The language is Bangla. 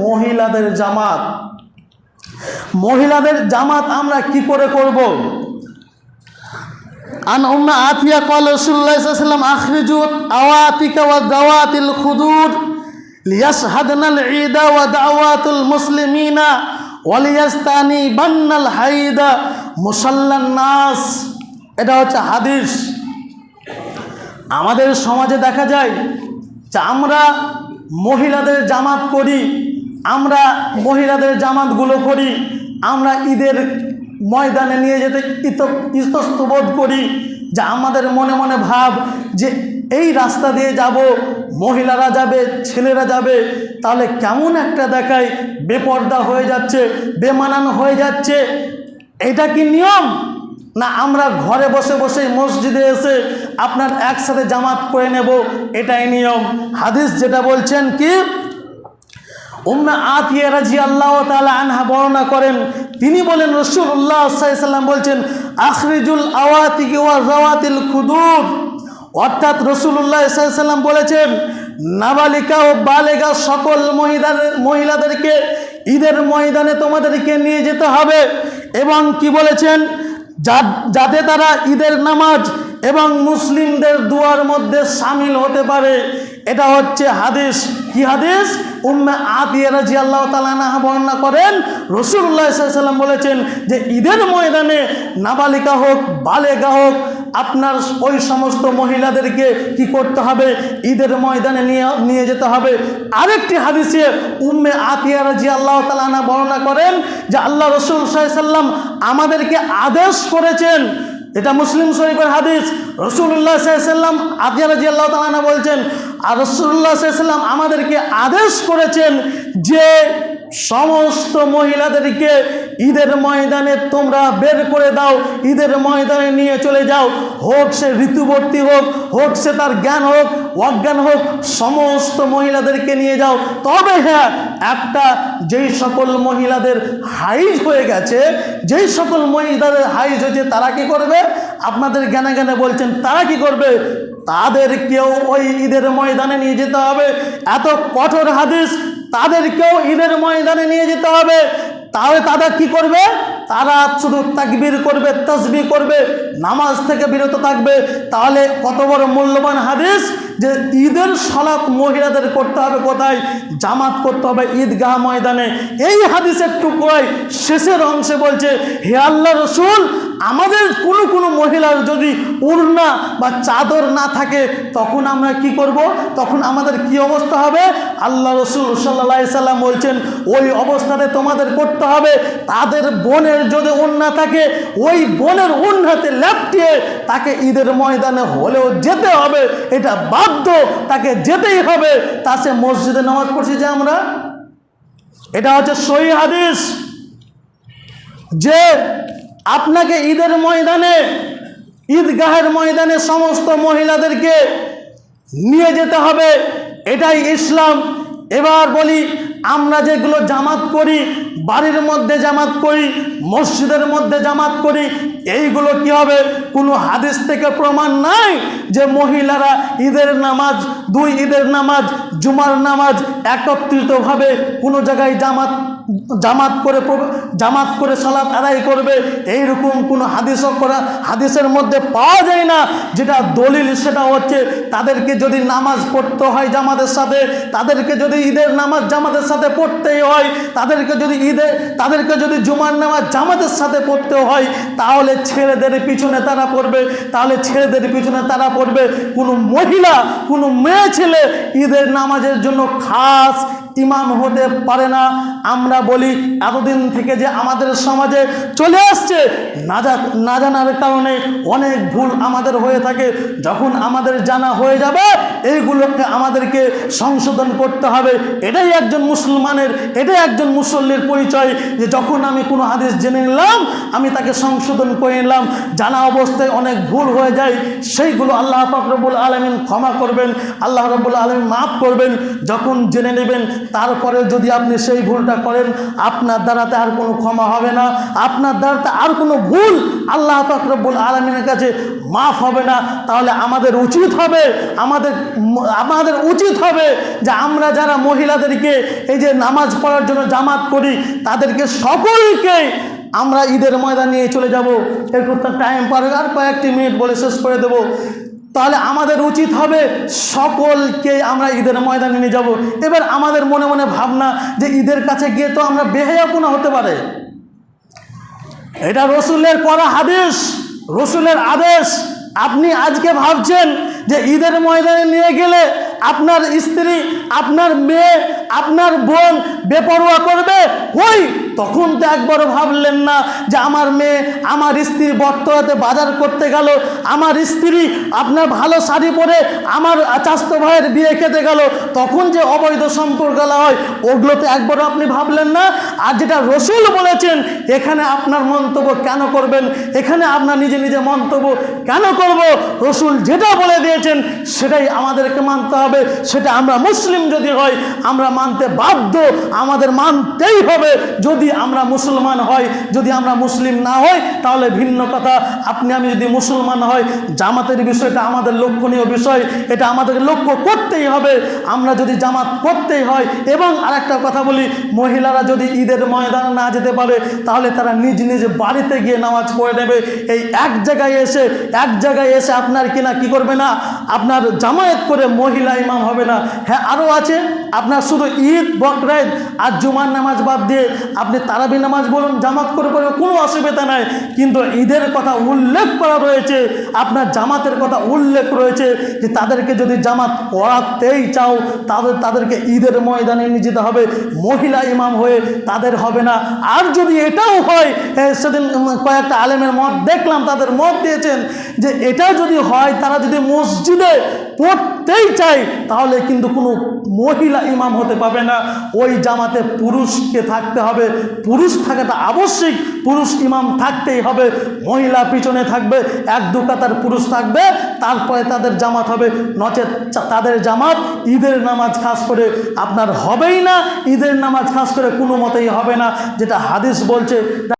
মহিলাদের জামাত। মহিলাদের জামাত আমরা কি করে করব? আন উম্মা আতিয়া কল রসুল্লাহ সাল্লাম আখরিজুত আওয়াতিকা ওয়া দাওয়াতিল খুদুর লিয়াশহাদনাল ঈদা ওয়া মুসলিমিনা ওয়ালিয়াস্তানি বান্নাল হাইদা নাস। এটা হচ্ছে হাদিস। আমাদের সমাজে দেখা যায় যে আমরা মহিলাদের জামাত করি। আমরা মহিলাদের জামাতগুলো করি, আমরা ঈদের ময়দানে নিয়ে যেতে ইত- ইতস্ত বোধ করি, যে আমাদের মনে মনে ভাব যে এই রাস্তা দিয়ে যাব, মহিলারা যাবে, ছেলেরা যাবে, তাহলে কেমন একটা দেখায় বেপর্দা হয়ে যাচ্ছে, বেমানানো হয়ে যাচ্ছে। এটা কি নিয়ম? না, আমরা ঘরে বসে বসে মসজিদে এসে আপনার একসাথে জামাত করে নেব, এটাই নিয়ম। হাদিস যেটা বলছেন কি? উম্মা আতিয়া রাজি আল্লাহ আনহা বর্ণনা করেন, তিনি বলেন রসুল্লাহ সাল্লাম বলছেন, আখরিজুল আওয়াতিকে ওয়া জাওয়াতিল খুদুর। অর্থাৎ রসুল্লাহ সাল্লাম বলেছেন, নাবালিকা ও বালেগা সকল মহিলাদের মহিলাদেরকে ঈদের ময়দানে তোমাদেরকে নিয়ে যেতে হবে। এবং কি বলেছেন যাতে তারা ঈদের নামাজ এবং মুসলিমদের দুয়ার মধ্যে সামিল হতে পারে। এটা হচ্ছে হাদিস। কি হাদিস? উম্মে আতিয়া রাজি আল্লাহ তালানাহা বর্ণনা করেন রসুল্লাহ সাল্লাম বলেছেন যে ঈদের ময়দানে নাবালিকা হোক বালেগা হোক, আপনার ওই সমস্ত মহিলাদেরকে কি করতে হবে? ঈদের ময়দানে নিয়ে নিয়ে যেতে হবে। আরেকটি হাদিসে উম্মে আতিয়া রাজি আল্লাহ তালানা বর্ণনা করেন যে আল্লাহ রসুল সাল্লাম আমাদেরকে আদেশ করেছেন এটা মুসলিম শরীফের হাদিস। রসুল্লাহ সাল্লাম আদিয়া রাজি আল্লাহ বলছেন, আর রসুল্লাহ সাল্লাম আমাদেরকে আদেশ করেছেন যে সমস্ত মহিলাদেরকে ঈদের ময়দানে তোমরা বের করে দাও, ঈদের ময়দানে নিয়ে চলে যাও। হোক সে ঋতুবর্তী হোক হোক সে তার জ্ঞান হোক, অজ্ঞান হোক, সমস্ত মহিলাদেরকে নিয়ে যাও। তবে হ্যাঁ একটা যেই সকল মহিলাদের হাইজ হয়ে গেছে, যেই সকল মহিলাদের হাইজ হয়েছে, তারা কি করবে? আপনাদের জ্ঞানে জ্ঞানে বলছেন, তারা কি করবে? তাদেরকেও ওই ঈদের ময়দানে নিয়ে যেতে হবে। এত কঠোর হাদিস তাদেরকেও ঈদের ময়দানে নিয়ে যেতে হবে। তাহলে তারা কি করবে? তারা শুধু তাকবির করবে তসবি করবে, নামাজ থেকে বিরত থাকবে। তাহলে কত বড় মূল্যবান হাদিস যে ঈদের সলাপ মহিলাদের করতে হবে কোথায়? জামাত করতে হবে ঈদগাহ ময়দানে। এই হাদিসের টুকুরাই শেষের অংশে বলছে, হে আল্লাহ রসুল আমাদের কোনো কোনো মহিলার যদি উড়না বা চাদর না থাকে, তখন আমরা কি করব? তখন আমাদের কি অবস্থা হবে? আল্লাহ রসুল সাল্লা সাল্লাম বলছেন, ওই অবস্থাতে তোমাদের করতে হবে, তাদের বোনের যদি উন্না থাকে, ওই বোনের উন্নাতে ল্যাপটিয়ে তাকে ঈদের ময়দানে হলেও যেতে হবে। এটা বাধ্য, তাকে যেতেই হবে। তা সে মসজিদে নামাজ পড়ছি যে আমরা? এটা হচ্ছে সহি হাদিস। যে আপনাকে ঈদের ময়দানে, ঈদগাহের ময়দানে সমস্ত মহিলাদেরকে নিয়ে যেতে হবে। এটাই ইসলাম। এবার বলি, আমরা যেগুলো জামাত করি, বাড়ির মধ্যে জামাত করি, মসজিদের মধ্যে জামাত করি, এইগুলো কি হবে? কোনো হাদিস থেকে প্রমাণ নাই যে মহিলারা ঈদের নামাজ, দুই ঈদের নামাজ, জুমার নামাজ একত্রিতভাবে কোনো জায়গায় জামাত জামাত করে জামাত করে সালাত আদায় করবে, এইরকম কোনো হাদিসও করা, হাদিসের মধ্যে পাওয়া যায় না। যেটা দলিল, সেটা হচ্ছে তাদেরকে যদি নামাজ পড়তে হয় জামাতের সাথে, তাদেরকে যদি ঈদের নামাজ জামাতের সাথে পড়তেই হয়, তাদেরকে যদি ঈদে, তাদেরকে যদি জুমার নামাজ জামাতের সাথে পড়তে হয়, তাহলে ছেলেদের পিছনে তারা পড়বে। তাহলে ছেলেদের পিছনে তারা পড়বে। কোনো মহিলা, কোনো মেয়ে ছেলে ঈদের নামাজের জন্য খাস ইমাম হতে পারে না। আমরা বলি, এতদিন থেকে যে আমাদের সমাজে চলে আসছে, না জানার কারণে অনেক ভুল আমাদের হয়ে থাকে। যখন আমাদের জানা হয়ে যাবে, এইগুলোকে আমাদেরকে সংশোধন করতে হবে। এটাই একজন মুসলমানের, এটাই একজন মুসল্লির পরিচয় যে যখন আমি কোনো হাদিস জেনে নিলাম, আমি তাকে সংশোধন করে নিলাম। জানা অবস্থায় অনেক ভুল হয়ে যায়, সেইগুলো আল্লাহ ফাকরবুল আলমিন ক্ষমা করবেন, আল্লাহ রবুল আলমিন মাফ করবেন। যখন জেনে নেবেন তারপরে যদি আপনি সেই ভুলটা করেন, আপনার দ্বারাতে আর কোনো ক্ষমা হবে না। আপনার দ্বারাতে আর কোনো ভুল আল্লাহ ফাকরবুল আলমিনের কাছে মাফ হবে না। তাহলে আমাদের উচিত হবে, আমাদের আমাদের উচিত হবে যে আমরা যারা মহিলাদেরকে এই যে নামাজ পড়ার জন্য জামাত করি, তাদেরকে সকলকে আমরা ঈদের ময়দান নিয়ে চলে যাব। একটু টাইম পার আর কয়েকটি মিনিট বলে শেষ করে দেব। তাহলে আমাদের উচিত হবে সকলকে আমরা ঈদের ময়দানে নিয়ে যাব। এবার আমাদের মনে মনে ভাবনা যে ঈদের কাছে গিয়ে তো আমরা বেহেয়াপুনা হতে পারে। এটা রসুলের করা হাদিস, রসুলের আদেশ। আপনি আজকে ভাবছেন যে ঈদের ময়দানে নিয়ে গেলে আপনার স্ত্রী, আপনার মেয়ে, আপনার বোন বেপরোয়া করবে? কই? তখন তো একবারও ভাবলেন না যে আমার মেয়ে আমার স্ত্রী বর্তমানে বাজার করতে গেল, আমার স্ত্রী আপনার ভালো শাড়ি পরে আমার চাস্ত ভাইয়ের বিয়ে খেতে গেল, তখন যে অবৈধ সম্পর্ক হয় ওগুলোতে একবারও আপনি ভাবলেন না? আর যেটা রসুল বলেছেন, এখানে আপনার মন্তব্য কেন করবেন? এখানে আপনার নিজে নিজে মন্তব্য কেন করব? রসুল যেটা বলে দিয়েছেন, সেটাই আমাদেরকে মানতে হবে, সেটা আমরা মুসলিম যদি হয়, আমরা মানতে বাধ্য, আমাদের মানতেই হবে, যদি আমরা মুসলমান হই যদি আমরা মুসলিম না হই, তাহলে ভিন্ন কথা। আপনি, আমি যদি মুসলমান হই, জামাতের বিষয়টা আমাদের লক্ষণীয় বিষয়। এটা আমাদের লক্ষ্য করতেই হবে। আমরা যদি জামাত করতেই হয়, এবং আরেকটা কথা বলি, মহিলারা যদি ঈদের ময়দানে না যেতে পারে, তাহলে তারা নিজ নিজ বাড়িতে গিয়ে নামাজ পড়ে নেবে। এই এক জায়গায় এসে, এক জায়গায় এসে আপনার কিনা কি করবে না? আপনার জামায়াত করে মহিলা ইমাম হবে না। হ্যাঁ আরও আছে। আপনার শুধু ঈদ, বকরাইদ আর জুমার নামাজ বাদ দিয়ে আপনি তারাবি নামাজ বলুন, জামাত করে পড়বে কোনো অসুবিধা নাই। কিন্তু ঈদের কথা উল্লেখ করা রয়েছে, আপনার জামাতের কথা উল্লেখ রয়েছে যে তাদেরকে যদি জামাত করাতেই চাও, তাদের, তাদেরকে ঈদের ময়দানে নিয়ে যেতে হবে। মহিলা ইমাম হয়ে তাদের হবে না। আর যদি এটাও হয় সেদিন কয়েকটা আলেমের মত দেখলাম, তাদের মত দিয়েছেন যে এটা যদি হয়, তারা যদি মসজিদে পড়তেই চায় তাহলে কিন্তু কোনো মহিলা ইমাম হতে পারবে না। ওই জামাতে পুরুষকে থাকতে হবে। পুরুষ থাকাটা আবশ্যিক, পুরুষ ইমাম থাকতেই হবে। মহিলা পিছনে থাকবে, এক দু কাতার পুরুষ থাকবে, তারপরে তাদের জামাত হবে। নচেত তাদের জামাত ঈদের নামাজ খাস করে আপনার হবেই না, ঈদের নামাজ খাস করে কোনো মতেই হবে না, যেটা হাদিস বলছে।